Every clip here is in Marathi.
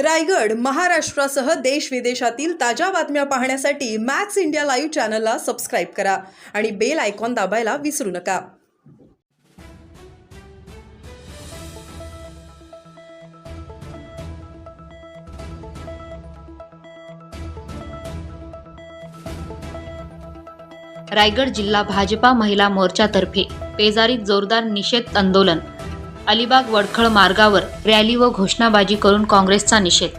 रायगड महाराष्ट्रासह देश विदेशातील ताज्या बातम्या पाहण्यासाठी मॅक्स इंडिया लाईव्ह चॅनलला सबस्क्राईब करा आणि बेल आयकॉन दाबायला विसरू नका. रायगड जिल्हा भाजपा महिला मोर्चातर्फे पेजारीत जोरदार निषेध आंदोलन अलिबाग वडखळ मार्गावर रॅली व घोषणाबाजी करून काँग्रेसचा निषेध.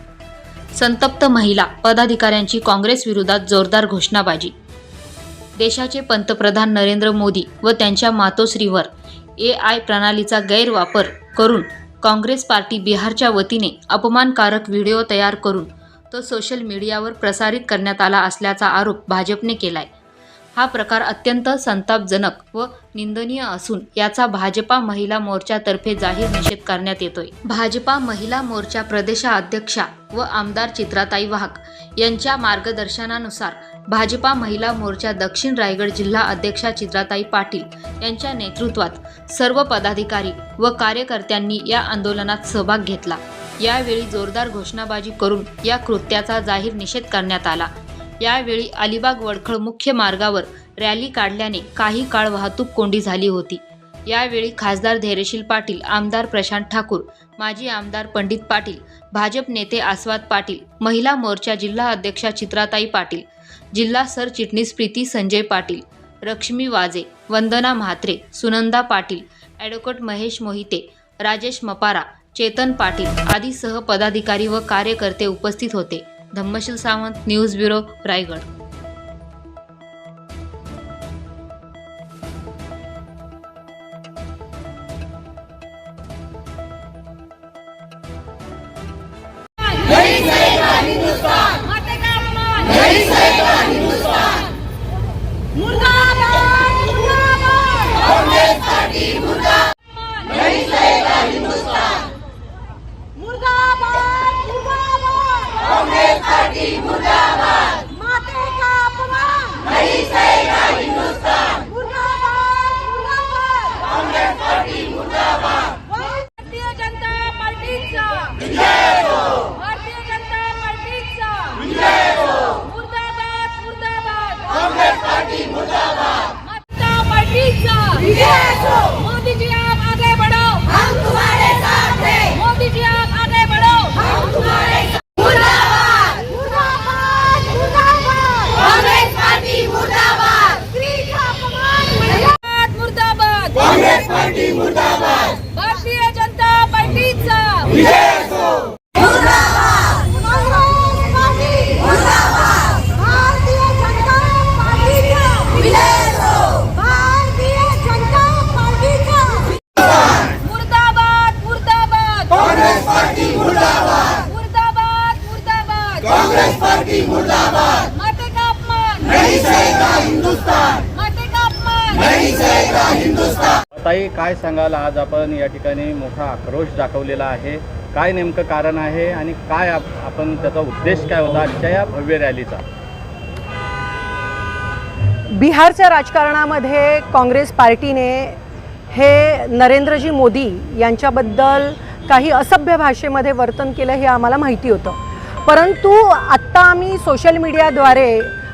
संतप्त महिला पदाधिकाऱ्यांची काँग्रेस विरोधात जोरदार घोषणाबाजी. देशाचे पंतप्रधान नरेंद्र मोदी व त्यांच्या मातोश्रीवर ए आय प्रणालीचा गैरवापर करून काँग्रेस पार्टी बिहारच्या वतीने अपमानकारक व्हिडिओ तयार करून तो सोशल मीडियावर प्रसारित करण्यात आला असल्याचा आरोप भाजपने केलाय. हा प्रकार अत्यंत संतापजनक व निंदनीय असून याचा भाजपा महिला मोर्चातर्फे जाहीर निषेध करण्यात येतोय. भाजपा महिला मोर्चा प्रदेशाध्यक्षा व आमदार चित्राताई वाहक यांच्या मार्गदर्शनानुसार भाजपा महिला मोर्चा दक्षिण रायगड जिल्हा अध्यक्षा चित्राताई पाटील यांच्या नेतृत्वात सर्व पदाधिकारी व कार्यकर्त्यांनी या आंदोलनात सहभाग घेतला. यावेळी जोरदार घोषणाबाजी करून या कृत्याचा जाहीर निषेध करण्यात आला. यावेळी अलिबाग वडखळ मुख्य मार्गावर रॅली काढल्याने काही काळ वाहतूक कोंडी झाली होती. यावेळी खासदार धैर्यशील पाटील आमदार प्रशांत ठाकूर माजी आमदार पंडित पाटील भाजप नेते आस्वाद पाटील महिला मोर्चा जिल्हा अध्यक्षा चित्राताई पाटील जिल्हा सरचिटणीस प्रीती संजय पाटील रक्ष्मी वाजे वंदना म्हात्रे सुनंदा पाटील ॲडव्होकेट महेश मोहिते राजेश मपारा चेतन पाटील आदी सह पदाधिकारी व कार्यकर्ते उपस्थित होते. Dhammasheel Sawant news bureau Raigad. Mate party मुर्दाबाद ताई काय सांगाल? आज आपण या ठिकाणी मोठा आक्रोश दाखवलेला आहे. काय नेमकं कारण आहे आणि काय आप- आपण त्याचा उद्देश काय होता आजच्या या भव्य रॅलीचा? बिहारच्या राजकारणामध्ये काँग्रेस पार्टीने हे नरेंद्रजी मोदी यांच्याबद्दल काही असभ्य भाषेमध्ये वर्तन केलं हे आम्हाला माहिती होतं. परंतु आत्ता आम्ही सोशल मीडियाद्वारे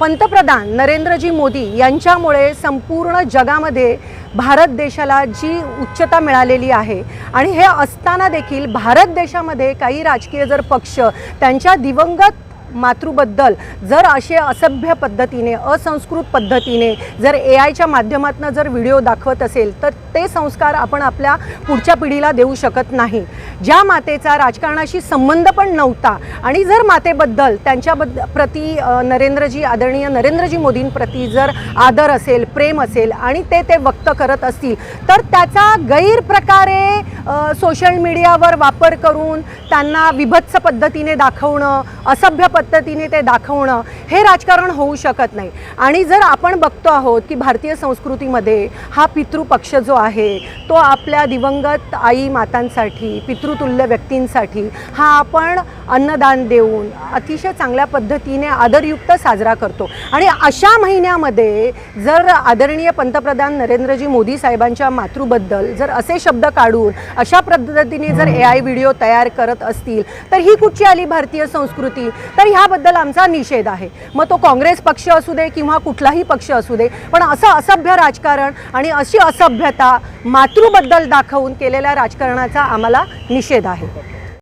पंतप्रधान नरेंद्रजी मोदी यांच्यामुळे संपूर्ण जगामध्ये भारत देशाला जी उच्चता मिळालेली आहे आणि हे असताना देखील भारत देशामध्ये काही राजकीय जर पक्ष त्यांच्या दिवंगत मातृबद्दल. जर असे असभ्य पद्धतीने असंस्कृत पद्धतीने जर ए आयच्या माध्यमातून जर व्हिडिओ दाखवत असेल तर ते संस्कार आपण आपल्या पुढच्या पिढीला देऊ शकत नाही. ज्या मातेचा राजकारणाशी संबंध पण नव्हता आणि जर मातेबद्दल त्यांच्याबद्द प्रती नरेंद्रजी आदरणीय नरेंद्रजी मोदींप्रती जर आदर असेल प्रेम असेल आणि ते ते व्यक्त करत असतील तर त्याचा गैरप्रकारे सोशल मीडियावर वापर करून त्यांना विभत्स पद्धतीने दाखवणं असभ्य पद्धतीने ते दाखवणं हे राजकारण होऊ शकत नाही. आणि जर आपण बघतो आहोत की भारतीय संस्कृतीमध्ये हा पितृपक्ष जो आहे तो आपल्या दिवंगत आई मातांसाठी पितृतुल्य व्यक्तींसाठी हा आपण अन्नदान देऊन अतिशय चांगल्या पद्धतीने आदरयुक्त साजरा करतो. आणि अशा महिन्यामध्ये जर आदरणीय पंतप्रधान नरेंद्रजी मोदी साहेबांच्या मातृबद्दल जर असे शब्द काढून अशा पद्धतीने जर ए आय व्हिडिओ तयार करत असतील तर ही कुठची आली भारतीय संस्कृती? तर ह्याबद्दल आमचा निषेध आहे. मग तो काँग्रेस पक्ष असू दे किंवा कुठलाही पक्ष असू दे पण असं असभ्य राजकारण आणि अशी असभ्यता मातृबद्दल दाखवून केलेल्या राजकारणाचा आम्हाला निषेध आहे.